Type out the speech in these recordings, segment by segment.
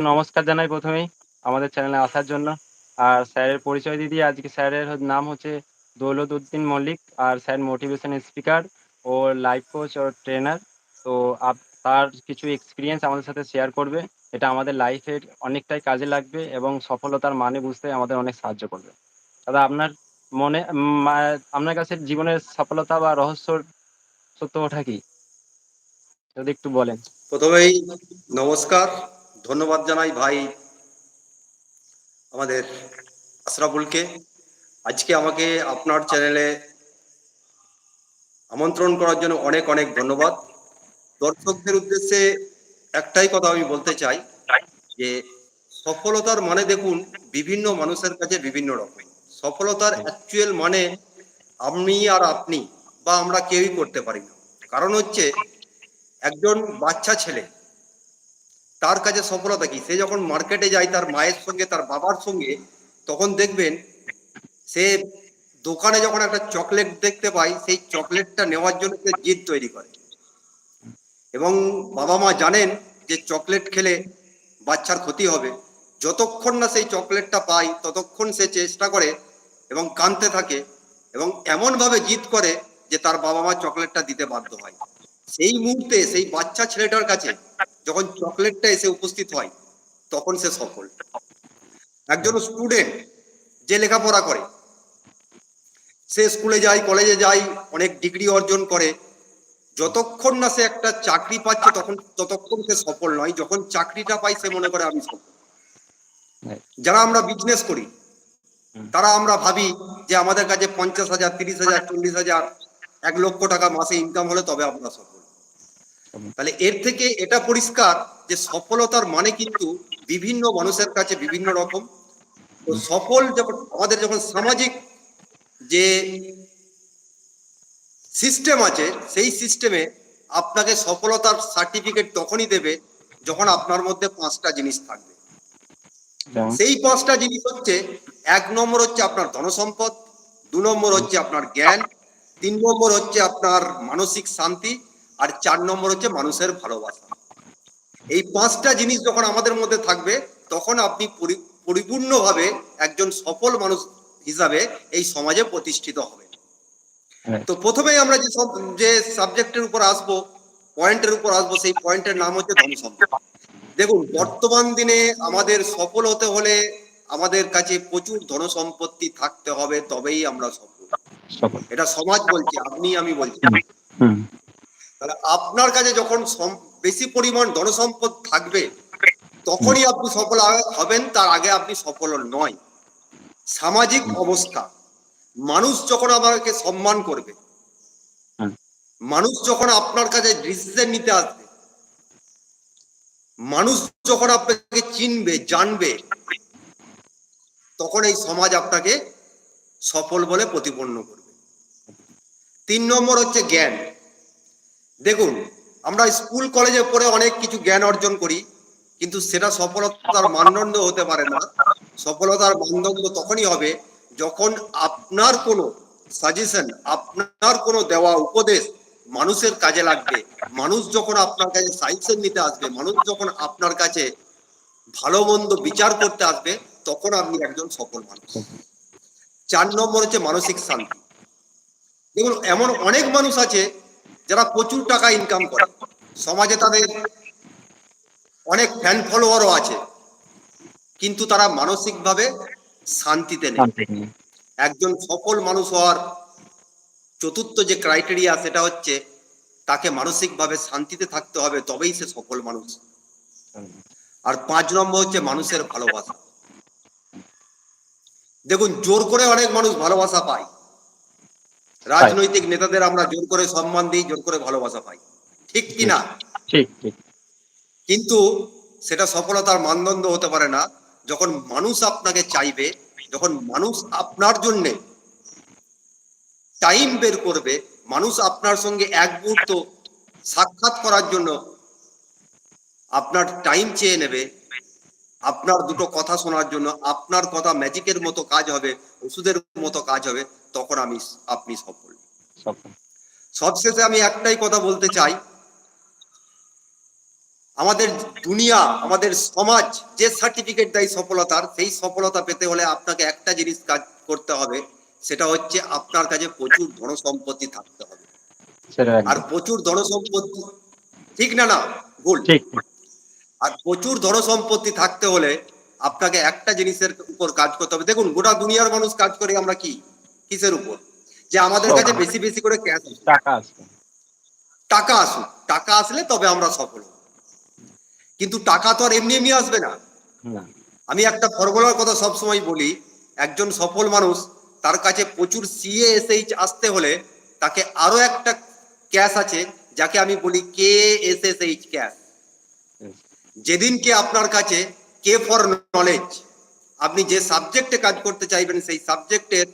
নমস্কার জানাই প্রথমেই আমাদের চ্যানেলে আসার জন্য। আর স্যারের পরিচয় দিয়ে দিই আজকে স্যারের নাম হচ্ছে দৌলত উদ্দিন মল্লিক। আর স্যার মোটিভেশন স্পিকার ও লাইফ কোচ ও ট্রেনার। তো তার কিছু এক্সপিরিয়েন্স আমাদের সাথে শেয়ার করবে। এটা আমাদের লাইফের অনেকটাই কাজে লাগবে এবং সফলতার মানে বুঝতে আমাদের অনেক সাহায্য করবে। দাদা, আপনার মনে আপনার কাছে জীবনের সফলতা বা রহস্য সত্য ওঠা কি? যদি একটু বলেন। প্রথমেই নমস্কার। ধন্যবাদ জানাই ভাই আমাদের আশরাফুলকে। আজকে আমাকে আপনার চ্যানেলে আমন্ত্রণ করার জন্য অনেক, অনেক ধন্যবাদ। দর্শকদের উদ্দেশ্যে একটাই কথা আমি বলতে চাই যে সফলতার মানে দেখুন বিভিন্ন মানুষের কাছে বিভিন্ন রকম। সফলতার অ্যাকচুয়াল মানে আমি আর আপনি বা আমরা কেউই করতে পারি না। কারণ হচ্ছে একজন বাচ্চা ছেলে তার কাছে সফলতা কি? সে যখন মার্কেটে যায় তার মায়ের সঙ্গে, তার বাবার সঙ্গে, তখন দেখবেন সে দোকানে যখন একটা চকলেট দেখতে পায়, সেই চকলেটটা নেওয়ার জন্য সে জিদ তৈরি করে। এবং বাবা-মা জানেন যে চকলেট খেলে বাচ্চার ক্ষতি হবে। যতক্ষণ না সেই চকলেটটা পায়, ততক্ষণ সে চেষ্টা করে এবং কাঁদতে থাকে এবং এমনভাবে জিদ করে যে তার বাবা-মা চকলেটটা দিতে বাধ্য হয়। সেই মুহূর্তে সেই বাচ্চা ছেলেটার কাছে যখন চকলেটটা এসে উপস্থিত হয় তখন সে সফল। একজন স্টুডেন্ট যে লেখাপড়া করে সে স্কুলে যায়, কলেজে যায়, অনেক ডিগ্রি অর্জন করে। যতক্ষণ না সে একটা চাকরি পাচ্ছে তখন ততক্ষণ সে সফল নয়। যখন চাকরিটা পাই সে মনে করে আমি সফল। যারা আমরা বিজনেস করি তারা আমরা ভাবি যে আমাদের কাছে ৫০,০০০, ৩০,০০০, ৪০,০০০, ১ লক্ষ টাকা মাসে ইনকাম হলে তবে আমরা সফল। তাহলে এর থেকে এটা পরিষ্কার যে সফলতার মানে কিন্তু বিভিন্ন মানুষের কাছে বিভিন্ন রকম। তো সফল যখন আমাদের যখন সামাজিক যে সিস্টেম আছে সেই সিস্টেমে আপনাকে সফলতার সার্টিফিকেট তখনই দেবে যখন আপনার মধ্যে পাঁচটা জিনিস থাকবে। সেই পাঁচটা জিনিস হচ্ছে এক নম্বর হচ্ছে আপনার ধনসম্পদ, দু নম্বর হচ্ছে আপনার জ্ঞান, তিন নম্বর হচ্ছে আপনার মানসিক শান্তি আর চার নম্বর হচ্ছে মানুষের ভালোবাসা। এই পাঁচটা জিনিস যখন আমাদের মধ্যে থাকবে তখন আপনি পরি পরিপূর্ণভাবে একজন সফল মানুষ হিসাবে এই সমাজে প্রতিষ্ঠিত হবে তো প্রথমেই আমরা যে যে সাবজেক্টের উপর আসব, পয়েন্টের উপর আসব সেই পয়েন্টের নাম হচ্ছে ধনসম্পদ। দেখুন বর্তমান দিনে আমাদের সফল হতে হলে আমাদের কাছে প্রচুর ধনসম্পত্তি থাকতে হবে তবেই আমরা। সফল। এটা সমাজ বলছে, আপনি আমি বলছি। তাহলে আপনার কাছে যখন বেশি পরিমাণ ধনসম্পদ থাকবে তখনই আপনি সফল হবেন তার আগে আপনি সফল নয়। সামাজিক অবস্থা। মানুষ যখন আমাকে সম্মান করবে মানুষ যখন আপনার কাছে ডিসিশন নিতে আসবে মানুষ যখন আপনাকে চিনবে জানবে তখন এই সমাজ আপনাকে সফল বলে প্রতিপন্ন করবে। তিন নম্বর হচ্ছে জ্ঞান। দেখুন, আমরা স্কুল কলেজে পড়ে অনেক কিছু জ্ঞান অর্জন করি, কিন্তু সেটা সফলতার মানদণ্ড হতে পারে না। সফলতার মানদণ্ড তখনই হবে যখন আপনার কোনো সাজেশন আপনার কোনো দেওয়া উপদেশ মানুষের কাজে লাগবে। মানুষ যখন আপনার কাছে সাজেশন নিতে আসবে, মানুষ যখন আপনার কাছে ভালো মন্দ বিচার করতে আসবে, তখন আপনি একজন সফল মানুষ। চার নম্বর হচ্ছে মানসিক শান্তি। দেখুন, এমন অনেক মানুষ আছে যারা প্রচুর টাকা ইনকাম করে সমাজে তাদের অনেক ফ্যান ফলোয়ারও আছে কিন্তু তারা মানসিকভাবে শান্তিতে নেই। একজন সফল মানুষ হওয়ার চতুর্থ যে ক্রাইটেরিয়া সেটা হচ্ছে তাকে মানসিকভাবে শান্তিতে থাকতে হবে তবেই সে সফল মানুষ। আর পাঁচ নম্বর হচ্ছে মানুষের ভালোবাসা। দেখুন জোর করে অনেক মানুষ ভালোবাসা পায়। রাজনৈতিক নেতাদের আমরা জোর করে সম্মান দিই জোর করে ভালোবাসা পাই। ঠিক কি না? ঠিক ঠিক। কিন্তু সেটা সফলতার মানদণ্ড হতে পারে না। যখন মানুষ আপনাকে চাইবে যখন মানুষ আপনার জন্য টাইম বের করবে মানুষ আপনার সঙ্গে এক মুহূর্ত সাক্ষাৎ করার জন্য আপনার টাইম চেয়ে নেবে আপনার দুটো কথা শোনার জন্য আপনার কথা ম্যাজিকের মতো কাজ হবে ওষুধের মতো কাজ হবে। তখন আমি আপনি সফল। সবশেষে আমি একটাই কথা বলতে চাই। আমাদের দুনিয়া আমাদের সমাজ যে সার্টিফিকেট দেয় সফলতার সেই সফলতা পেতে হলে আপনাকে একটা জিনিস কাজ করতে হবে সেটা হচ্ছে আপনার কাছে প্রচুর ধন সম্পত্তি থাকতে হবে। আর প্রচুর ধন সম্পত্তি ঠিক না না? ভুল। আর প্রচুর ধন সম্পত্তি থাকতে হলে আপনাকে একটা জিনিসের উপর কাজ করতে হবে। দেখুন গোটা দুনিয়ার মানুষ কাজ করে আমরা কি? কিসের উপর? যে আমাদের কাছে বেশি বেশি করে ক্যাশ টাকা আছে টাকা আসুক। টাকা আসলে তবে আমরা সফল হব। কিন্তু টাকা তো আর এমনি এমনি আসবে না। আমি একটা ফর্মুলার কথা সবসময় বলি একজন সফল মানুষ তার কাছে প্রচুর সিএ এসএইচ আসতে হলে তাকে আরও একটা ক্যাশ আছে যাকে আমি বলি K S S H cash যেদিনকে আপনার কাছে কে ফর নলেজ আপনি যে সাবজেক্টে কাজ করতে চাইবেন সেই সাবজেক্টের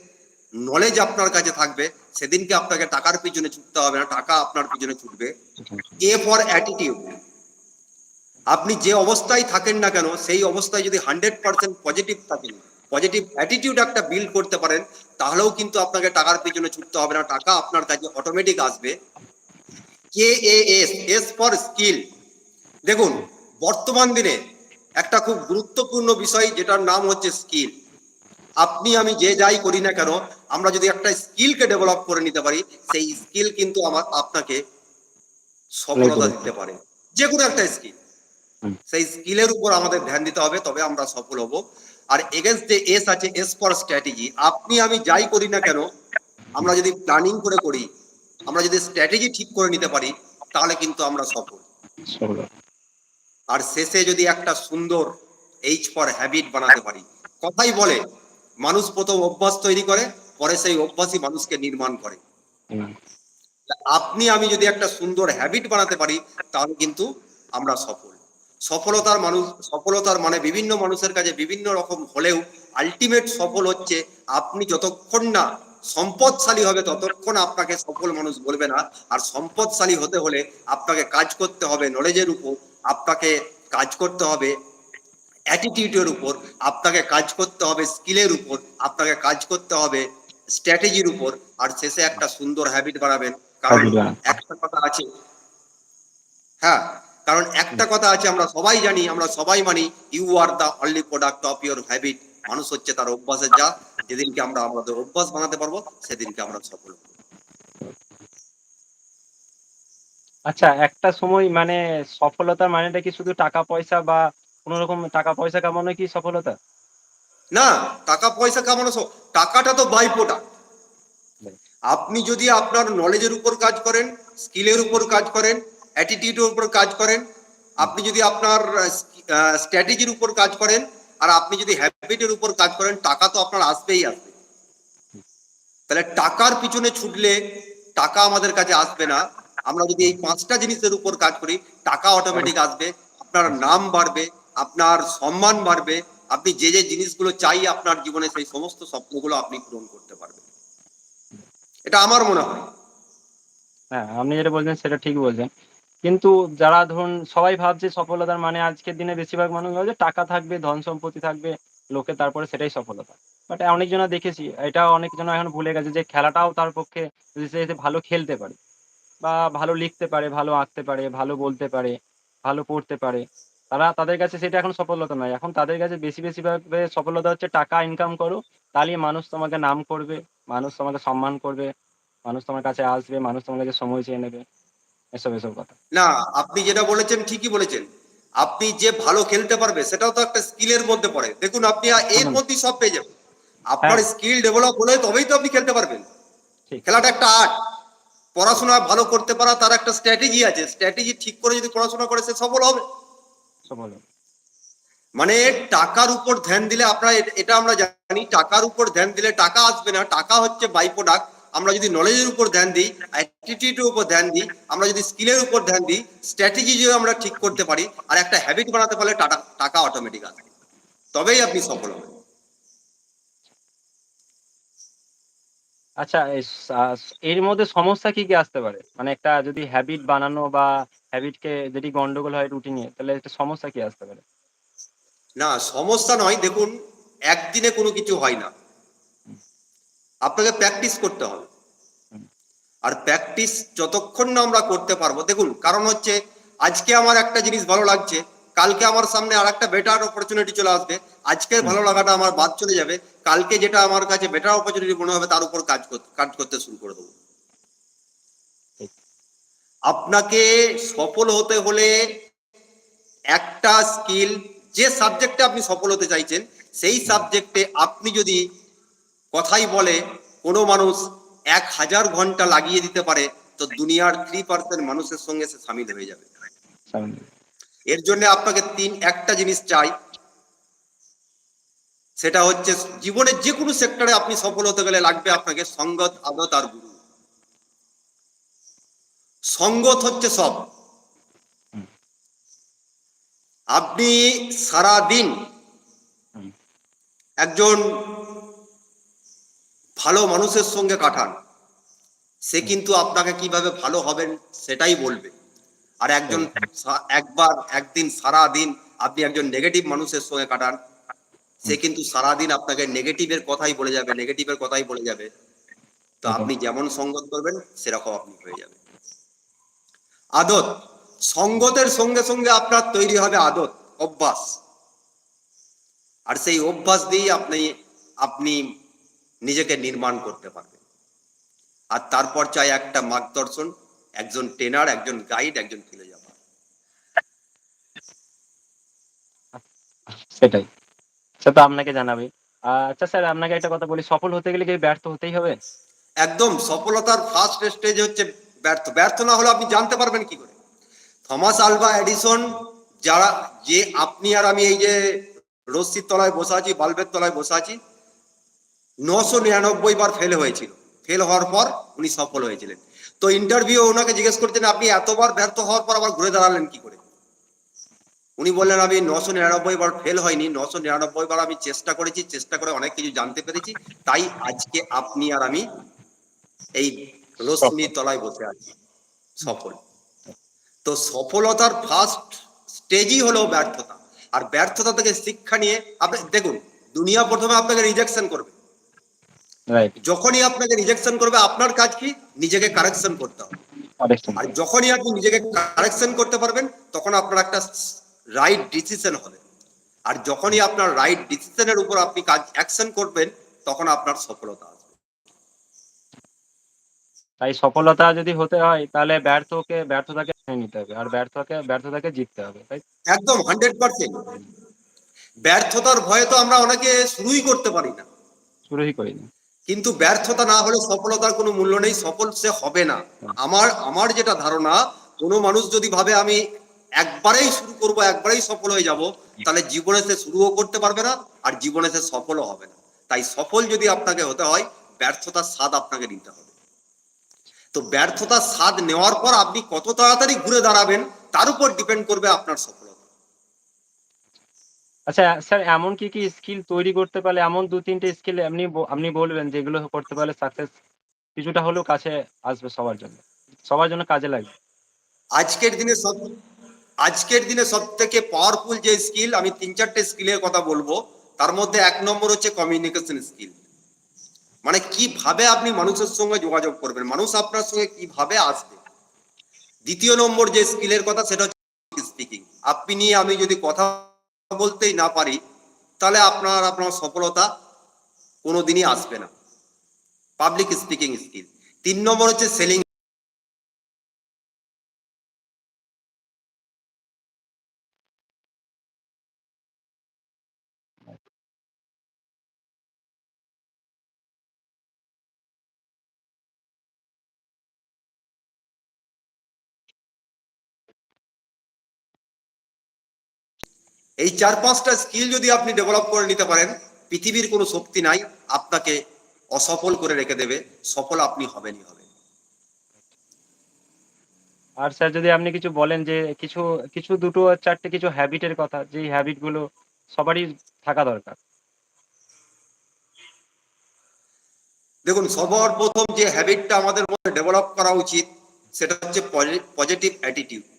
নলেজ আপনার কাছে থাকবে, সেদিনকে আপনাকে টাকার পিছনে ছুটতে হবে না, টাকা আপনার পিছনে ছুটবে। এ ফর অ্যাটিটিউড আপনি যে অবস্থায় থাকেন না কেন, সেই অবস্থায় যদি হান্ড্রেড পার্সেন্ট পজিটিভ থাকেন পজিটিভ অ্যাটিটিউড একটা বিল্ড করতে পারেন, তাহলেও কিন্তু আপনাকে টাকার পিছনে ছুটতে হবে না, টাকা আপনার কাছে অটোমেটিক আসবে। K A S S for skill দেখুন, বর্তমান দিনে একটা খুব গুরুত্বপূর্ণ বিষয় যেটার নাম হচ্ছে স্কিল আপনি আমি যে যাই করি না কেন আমরা যদি একটা স্কিলকে ডেভেলপ করে নিতে পারি সেই স্কিল কিন্তু আমার আপনাকে সফলতা দিতে পারে। যে কোনো একটা স্কিল সেই স্কিলের উপর আমাদের ধ্যান দিতে হবে তবে আমরা সফল হব। আর এগেন্স্ট যে এস আছে এস ফর স্ট্র্যাটেজি আপনি আমি যাই করি না কেন আমরা যদি প্ল্যানিং করে করি আমরা যদি স্ট্র্যাটেজি ঠিক করে নিতে পারি তাহলে কিন্তু আমরা সফল। সফল। আর শেষে যদি একটা সুন্দর এইচ ফর হ্যাবিট বানাতে পারি কথাই বলে মানুষ প্রথম অভ্যাস তৈরি করে পরে সেই অভ্যাসই মানুষকে নির্মাণ করে। আপনি আমি যদি একটা সুন্দর হ্যাবিট বানাতে পারি তাহলে কিন্তু আমরা সফল। সফলতার মানুষ সফলতার মানে বিভিন্ন মানুষের কাছে বিভিন্ন রকম হলেও আলটিমেট সফল হচ্ছে আপনি যতক্ষণ না সম্পদশালী হবে ততক্ষণ আপনাকে সফল মানুষ বলবে না। আর সম্পদশালী হতে হলে আপনাকে কাজ করতে হবে নলেজের উপর। আপনাকে কাজ করতে হবে অ্যাটিটিউডের উপর আপনাকে কাজ করতে হবে স্কিলের উপর আপনাকে কাজ করতে হবে স্ট্র্যাটেজির উপর আর শেষে একটা সুন্দর হ্যাবিট বানাবেন। কারণ একটা কথা আছে হ্যাঁ কারণ একটা কথা আছে আমরা সবাই জানি আমরা সবাই মানি you are the only product of your habit মানুষ হচ্ছে তার অভ্যাসের যা যেদিনকে আমরা আমাদের অভ্যাস বানাতে পারব সেদিনকে আমরা সফল হব। আচ্ছা একটা সময় মানে সফলতার মানেটা কি শুধু টাকা পয়সা বা কোনো রকম টাকা পয়সা কামানো কি সফলতা? না, টাকা পয়সা কামানো টাকাটা তো বাই প্রোডাক্ট আপনি যদি আপনার নলেজের উপর কাজ করেন স্কিলের উপর কাজ করেন অ্যাটিটিউডের উপর কাজ করেন, আপনি যদি আপনার স্ট্র্যাটেজির উপর কাজ করেন, আর আপনি যদি হ্যাবিটের উপর কাজ করেন, টাকা তো আপনার আসবেই আসবে। তাহলে টাকার পিছনে ছুটলে টাকা আমাদের কাছে আসবে না। আমরা যদি এই পাঁচটা জিনিসের উপর কাজ করি, টাকা অটোমেটিক আসবে, আপনার নাম বাড়বে আপনার সম্মান বাড়বে, আপনি যে যে জিনিসগুলো চাই আপনার জীবনে সেই সমস্ত স্বপ্নগুলো আপনি পূরণ করতে পারবেন। এটা আমার মনে হয়। হ্যাঁ আপনি যেটা বলছেন সেটা ঠিক বলছেন। কিন্তু যারা ধরুন সবাই ভাবছে সফলতার মানে আজকের দিনে বেশিরভাগ মানুষ ভাবছে টাকা থাকবে, ধন সম্পত্তি থাকবে, লোকে তারপরে সেটাই সফলতা। বাট অনেকজনা দেখেছি, এটা অনেকজন এখন ভুলে গেছে যে খেলাটাও তার পক্ষে সে ভালো খেলতে পারে, বা ভালো লিখতে পারে, ভালো আঁকতে পারে, ভালো বলতে পারে, ভালো পড়তে পারে তারা তাদের কাছে সেটা এখন সফলতা নয়। এখন তাদের কাছে বেশি বেশি ভাবে সফলতা হচ্ছে টাকা ইনকাম করো তাহলে মানুষ তোমাকে নাম করবে মানুষ তোমাকে সম্মান করবে মানুষ তোমার কাছে আসবে মানুষ তোমার কাছে সময় চেয়ে নেবে। এসব এসব কথা। না আপনি যেটা বলেছেন ঠিকই বলেছেন। আপনি যে ভালো খেলতে পারবে সেটাও তো একটা স্কিলের মধ্যে পড়ে। দেখুন আপনি এর হুম। মধ্যেই সব পেয়ে যাবেন। আপনার হ্যাঁ। স্কিল ডেভেলপ হলে তবেই তো আপনি খেলতে পারবেন। ঠিক। খেলাটা একটা আর্ট পড়াশোনা ভালো করতে পারা তার একটা স্ট্র্যাটেজি আছে। স্ট্র্যাটেজি ঠিক করে যদি পড়াশোনা করে সে সফল হবে। সফল মানে টাকার উপর ধ্যান দিলে আপনারা এটা আমরা জানি টাকার উপর ধ্যান দিলে টাকা আসবে না টাকা হচ্ছে বাই প্রোডাক্ট আমরা যদি নলেজের উপর ধ্যান দিই অ্যাটিটিউডের উপর ধ্যান দিই আমরা যদি স্কিলের উপর ধ্যান দিই স্ট্র্যাটেজি যদি আমরা ঠিক করতে পারি আর একটা হ্যাবিট বানাতে পারলে টাকা টাকা অটোমেটিক আসবে। তবেই আপনি সফল হবেন। আচ্ছা এর মধ্যে সমস্যা কি কি আসতে পারে? মানে একটা যদি হ্যাবিট বানানো বা হ্যাবিটকে যদি গন্ডগোল হয় রুটিনে তাহলে একটা সমস্যা কি আসতে পারে? না সমস্যা নয়। দেখুন একদিনে কোনো কিছু হয় না। আপনাকে প্র্যাকটিস করতে হবে। আর প্র্যাকটিস যতক্ষণ না আমরা করতে পারব দেখুন কারণ হচ্ছে আজকে আমার একটা জিনিস ভালো লাগছে। কালকে আমার সামনে আর একটা বেটার অপরচুনিটি চলে আসবে। আজকের ভালো লাগাটা আমার বাদ চলে যাবে। কালকে যেটা আমার কাছে বেটার অপরচুনিটি মনে হবে তার উপর কাজ করতে কাজ করতে শুরু করে দেবো। আপনাকে সফল হতে হলে একটা স্কিল যে সাবজেক্টে আপনি সফল হতে চাইছেন সেই সাবজেক্টে আপনি যদি কথাই বলে কোনো মানুষ এক হাজার ঘণ্টা লাগিয়ে দিতে পারে তো দুনিয়ার থ্রি পার্সেন্ট মানুষের সঙ্গে সে সামিল হয়ে যাবে। এর জন্য আপনাকে তিন একটা জিনিস চাই। সেটা হচ্ছে জীবনের যে কোনো সেক্টরে আপনি সফল হতে গেলে লাগবে আপনাকে সঙ্গত আদত আর গুরু। সঙ্গত হচ্ছে সব। আপনি সারা দিন একজন ভালো মানুষের সঙ্গে কাটান। সে কিন্তু আপনাকে কীভাবে ভালো হবেন সেটাই বলবে। আর একজন একবার একদিন সারা দিন আপনি একজন নেগেটিভ মানুষের সঙ্গে কাটান সে কিন্তু সারা দিন আপনাকে নেগেটিভের কথাই বলে যাবে নেগেটিভের কথাই বলে যাবে। তো আপনি যেমন সঙ্গত করবেন সেরকম আপনি হয়ে যাবে আদত। সঙ্গতের সঙ্গে সঙ্গে আপনার তৈরি হবে আদত অভ্যাস। আর সেই অভ্যাস দিয়েই আপনি আপনি নিজেকে নির্মাণ করতে পারবেন। আর তারপর চাই একটা মার্গদর্শন একজন ট্রেনার একজন গাইড একজন ফিলোজফার সেটাই। সে তো আপনাকে জানাবে। আচ্ছা স্যার আপনাকে একটা কথা বলি সফল হতে গেলে কি ব্যর্থ হতেই হবে? একদম সফলতার ফার্স্ট স্টেজ হচ্ছে ব্যর্থ ব্যর্থ না হলে আপনি জানতে পারবেন কি করে? থমাস আলভা এডিসন, যারা, যে আপনি আর আমি এই যে রশ্মির তলায় বসে আছি, বাল্বের তলায় বসে আছি, নশো নিরানব্বই বার ফেল হয়েছিল। ফেল হওয়ার পর উনি সফল হয়েছিলেন। তো ইন্টারভিউ ওনাকে জিজ্ঞেস করছেন, আপনি এতবার ব্যর্থ হওয়ার পর আবার ঘুরে দাঁড়ালেন কি করে? উনি বললেন, আমি নশো নিরানব্বই বার ফেল হয়নি। নশো নিরানব্বই বার আমি চেষ্টা করেছি, চেষ্টা করে অনেক কিছু জানতে পেরেছি। তাই আজকে আপনি আর আমি এই রশ্মির তলায় বসে আছি। সফল। তো সফলতার ফার্স্ট স্টেজই হলো ব্যর্থতা। আর ব্যর্থতা থেকে শিক্ষা নিয়ে আপনি দেখুন দুনিয়া প্রথমে আপনাকে রিজেকশন করবে। যখনই আপনাকে রিজেকশন করবে আপনার কাজ কি? নিজেকে কারেকশন করতে হবে। আর যখনই আপনি নিজেকে কারেকশন করতে পারবেন তখন আপনার একটা রাইট ডিসিশন হবে। আর যখনই আপনার রাইট ডিসিশনের উপর আপনি কাজ অ্যাকশন করবেন তখন আপনার সফলতা তাই সফলতা যদি হতে হয় তাহলে ব্যর্থকে ব্যর্থতাকে নিতে হবে। আর ব্যর্থকে ব্যর্থতাকে জিততে হবে তাই? একদম হান্ড্রেড পার্সেন্ট ব্যর্থতার ভয়ে তো আমরা অনেকে শুরুই করতে পারি না। শুরুই করিনি কিন্তু ব্যর্থতা না হলে সফলতার কোনো মূল্য নেই সফল সে হবে না। আমার আমার যেটা ধারণা কোনো মানুষ যদি ভাবে আমি একবারেই শুরু করব একবারেই সফল হয়ে যাব তাহলে জীবনে সে শুরুও করতে পারবে না আর জীবনে সে সফলও হবে না। তাই সফল যদি আপনাকে হতে হয় ব্যর্থতার স্বাদ আপনাকে নিতে হবে। তো ব্যর্থতার স্বাদ নেওয়ার পর আপনি কত তাড়াতাড়ি ঘুরে দাঁড়াবেন তার উপর ডিপেন্ড করবে আপনার সফলতা। আচ্ছা স্যার এমন কি কি স্কিল তৈরি করতে পারলে এমন দু তিনটে স্কিল ব- আপনি বলবেন যেগুলো করতে পারলে সাকসেস কিছুটা হলেও কাছে আসবে সবার জন্য। সবার জন্য কাজে লাগবে। আজকের দিনে সব আজকের দিনে সব থেকে পাওয়ারফুল যে স্কিল আমি তিন চারটে স্কিলের কথা বলব তার মধ্যে এক নম্বর হচ্ছে কমিউনিকেশন স্কিল মানে কীভাবে আপনি মানুষের সঙ্গে যোগাযোগ করবেন? মানুষ আপনার সঙ্গে কীভাবে আসবে? দ্বিতীয় নম্বর যে স্কিলের কথা, সেটা হচ্ছে স্পিকিং আপনি আমি যদি কথা বলতেই না পারি, তাহলে আপনার আপনার সফলতা কোনোদিনই আসবে না। পাবলিক স্পিকিং স্কিল তিন নম্বর হচ্ছে সেলিং এই চার পাঁচটা স্কিল যদি আপনি ডেভেলপ করে নিতে পারেন পৃথিবীর কোনো শক্তি নাই আপনাকে অসফল করে রেখে দেবে সফল আপনি হবেনই হবে আর স্যার যদি আপনি কিছু বলেন যে কিছু কিছু দুটো চারটে কিছু হ্যাবিটের কথা যে হ্যাবিটগুলো সবারই থাকা দরকার। দেখুন সবার প্রথম যে হ্যাবিটটা আমাদের মধ্যে ডেভেলপ করা উচিত সেটা হচ্ছে পজিটিভ অ্যাটিটিউড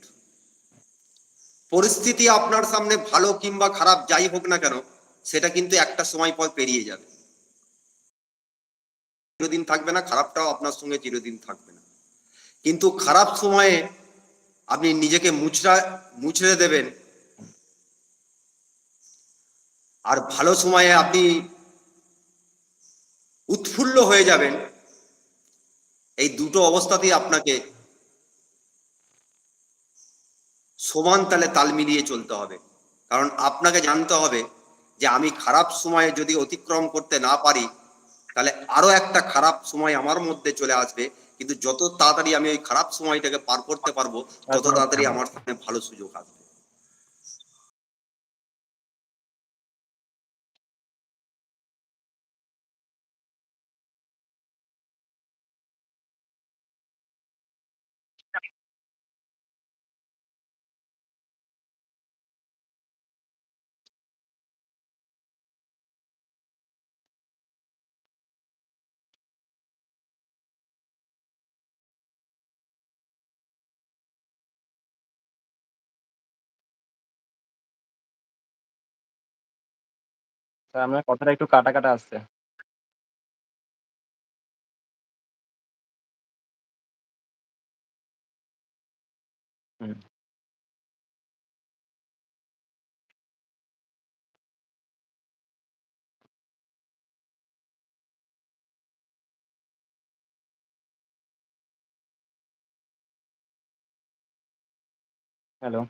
পরিস্থিতি আপনার সামনে ভালো কিংবা খারাপ যাই হোক না কেন, সেটা কিন্তু একটা সময় পর পেরিয়ে যাবে। চিরদিন থাকবে না, খারাপটাও আপনার সঙ্গে চিরদিন থাকবে না। কিন্তু খারাপ সময়ে আপনি নিজেকে মুচড়া, মুচড়ে দেবেন। আর ভালো সময়ে আপনি উৎফুল্ল হয়ে যাবেন। এই দুটো অবস্থাতেই আপনাকে সমান তালে তাল মিলিয়ে চলতে হবে। কারণ আপনাকে জানতে হবে যে আমি খারাপ সময়ে যদি অতিক্রম করতে না পারি তাহলে আরও একটা খারাপ সময় আমার মধ্যে চলে আসবে। কিন্তু যত তাড়াতাড়ি আমি ওই খারাপ সময়টাকে পার করতে পারব তত তাড়াতাড়ি আমার সামনে ভালো সুযোগ আসবে। স্যার আপনার কথাটা একটু কাটা, কাটা আসছে। হুম। হ্যালো।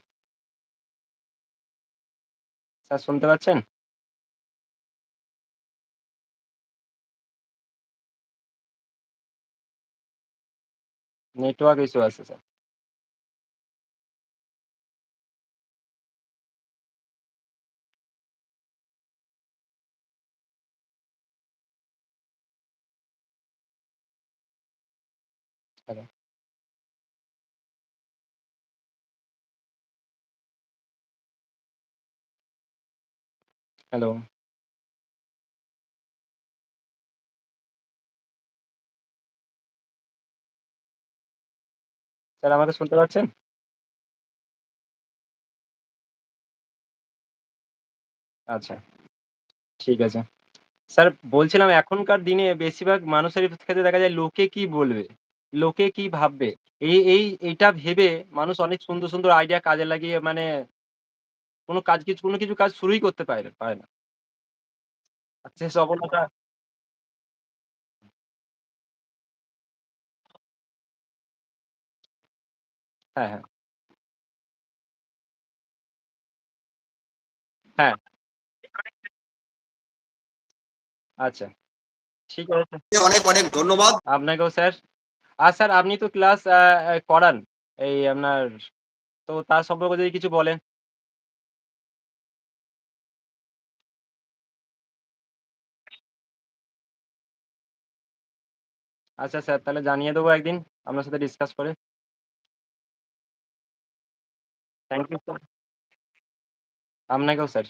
স্যার শুনতে পাচ্ছেন? নেটওয়ার্ক ইস্যু আছে স্যার। হ্যালো। হ্যালো। স্যার আমাকে শুনতে পাচ্ছেন? আচ্ছা। ঠিক আছে। স্যার বলছিলাম এখনকার দিনে বেশিরভাগ মানুষের ক্ষেত্রে দেখা যায় লোকে কি বলবে? লোকে কি ভাববে? এই এই এইটা ভেবে মানুষ অনেক সুন্দর, সুন্দর আইডিয়া কাজে লাগিয়ে মানে কোনো কাজ কিছু কোনো কিছু কাজ শুরুই করতে পারে পারে না। সে সফলতা হ্যাঁ, হ্যাঁ। হ্যাঁ। আচ্ছা। ঠিক আছে। অনেক, অনেক ধন্যবাদ। আপনাকেও স্যার। আর স্যার আপনি তো ক্লাস আ আ করান। এই আপনার তো তার সম্পর্কে যদি কিছু বলেন? আচ্ছা স্যার তাহলে জানিয়ে দেবো একদিন আপনার সাথে ডিসকাস করে। Thank you sir. আপনাকেও স্যার।